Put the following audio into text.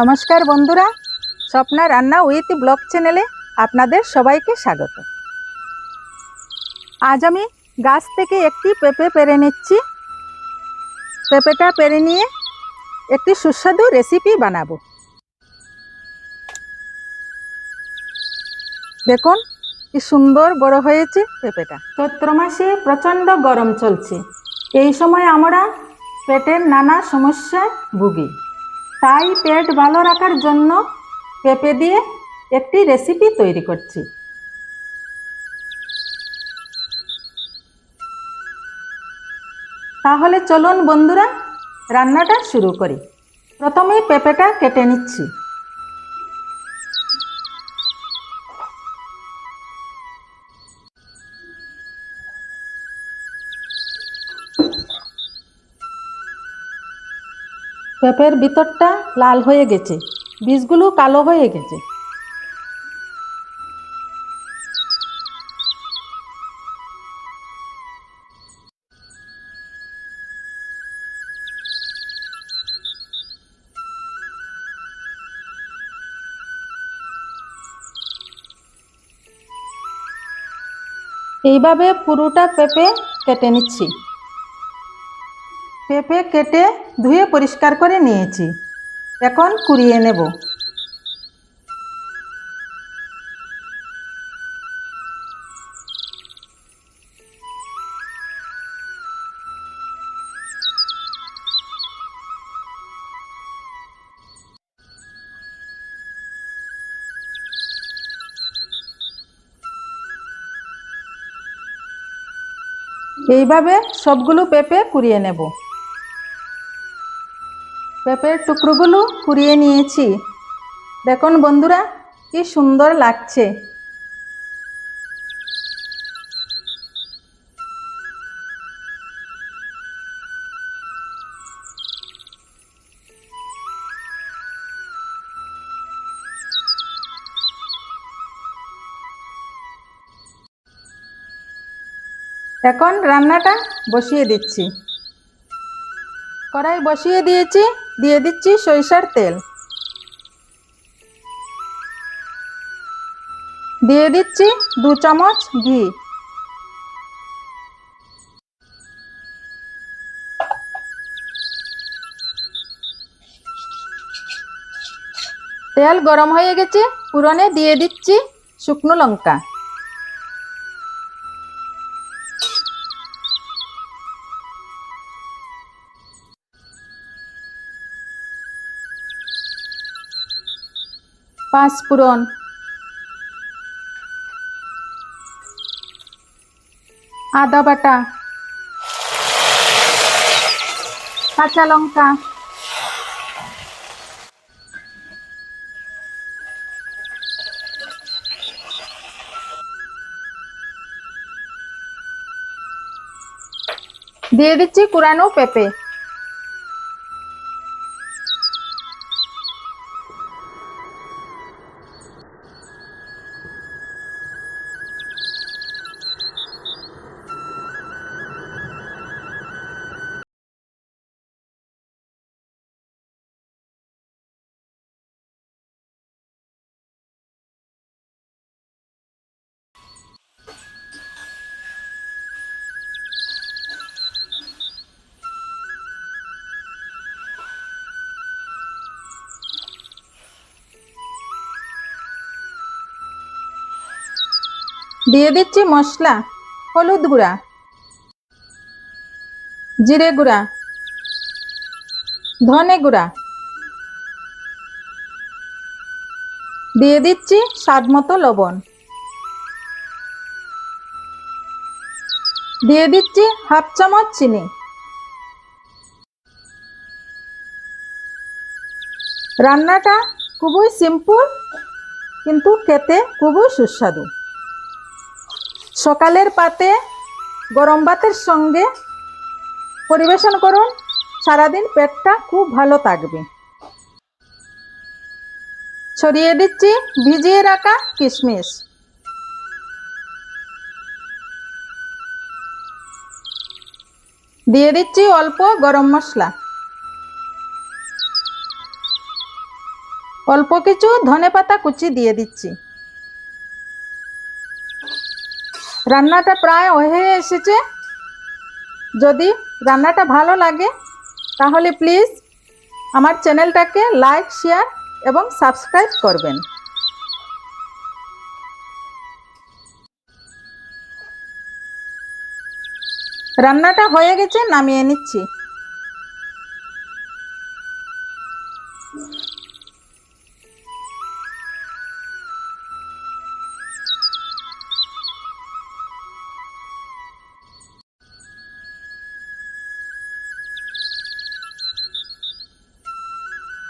নমস্কার বন্ধুরা, স্বপ্না রান্না উইথ ব্লগ চ্যানেলে আপনাদের সবাইকে স্বাগত। আজ আমি গাছ থেকে একটি পেঁপে পেরে নিচ্ছি। পেঁপেটা পেরে নিয়ে একটি সুস্বাদু রেসিপি বানাবো। দেখুন, কি সুন্দর বড় হয়েছে পেঁপেটা। চৈত্র মাসে প্রচণ্ড গরম চলছে। এই সময় আমরা পেটের নানা সমস্যায় ভুগি। তাই পেট ভালো রাখার জন্য পেঁপে দিয়ে একটি রেসিপি তৈরি করছি। তাহলে চলুন বন্ধুরা, রান্নাটা শুরু করি। প্রথমেই পেঁপেটা কেটে নিচ্ছি। পেঁপের ভিতরটা লাল হয়ে গেছে বীজগুলো কালো হয়ে গেছে। এইভাবে পুরোটা পেঁপে কেটে নিচ্ছি। পেঁপে কেটে ধুয়ে পরিষ্কার করে নিয়েছি। এখন কুড়িয়ে নেব। এইভাবে সবগুলো পেঁপে কুড়িয়ে নেব। পেঁপের টুকরোগুলো কুড়িয়ে নিয়েছি। দেখুন বন্ধুরা, কি সুন্দর লাগছে। এখন রান্নাটা বসিয়ে দিচ্ছি। কড়াই বসিয়ে দিয়েছি। দিয়ে দিচ্ছি সরিষার তেল। দিয়ে দিচ্ছি দু চামচ ঘি। তেল গরম হয়ে গেছে, পুরনে দিয়ে দিচ্ছি শুকনো লঙ্কা। পাঁচ ফোড়ন আদা বাটা। কাঁচা লঙ্কা। দিয়ে দিচ্ছি কুরানো পেঁপে। দিয়ে দিচ্ছি মশলা, হলুদ গুঁড়া, জিরে গুঁড়া, ধনে গুঁড়া। দিয়ে দিচ্ছি স্বাদ মতো লবণ। দিয়ে দিচ্ছি হাফ চামচ চিনি। রান্নাটা খুবই সিম্পল কিন্তু খেতে খুবই সুস্বাদু। সকালের পাতে গরম ভাতের সঙ্গে পরিবেশন করুন। সারাদিন পেটটা খুব ভালো থাকবে। ছড়িয়ে দিচ্ছি, ভিজিয়ে রাখা কিশমিশ। দিয়ে দিচ্ছি অল্প গরম মশলা। অল্প কিছু ধনেপাতা কুচি দিয়ে দিচ্ছি। রান্নাটা প্রায় হয়ে এসেছে। যদি রান্নাটা ভালো লাগে, তাহলে প্লিজ আমার চ্যানেলটাকে লাইক শেয়ার এবং সাবস্ক্রাইব করবেন। রান্নাটা হয়ে গেছে, নামিয়ে নিচ্ছি।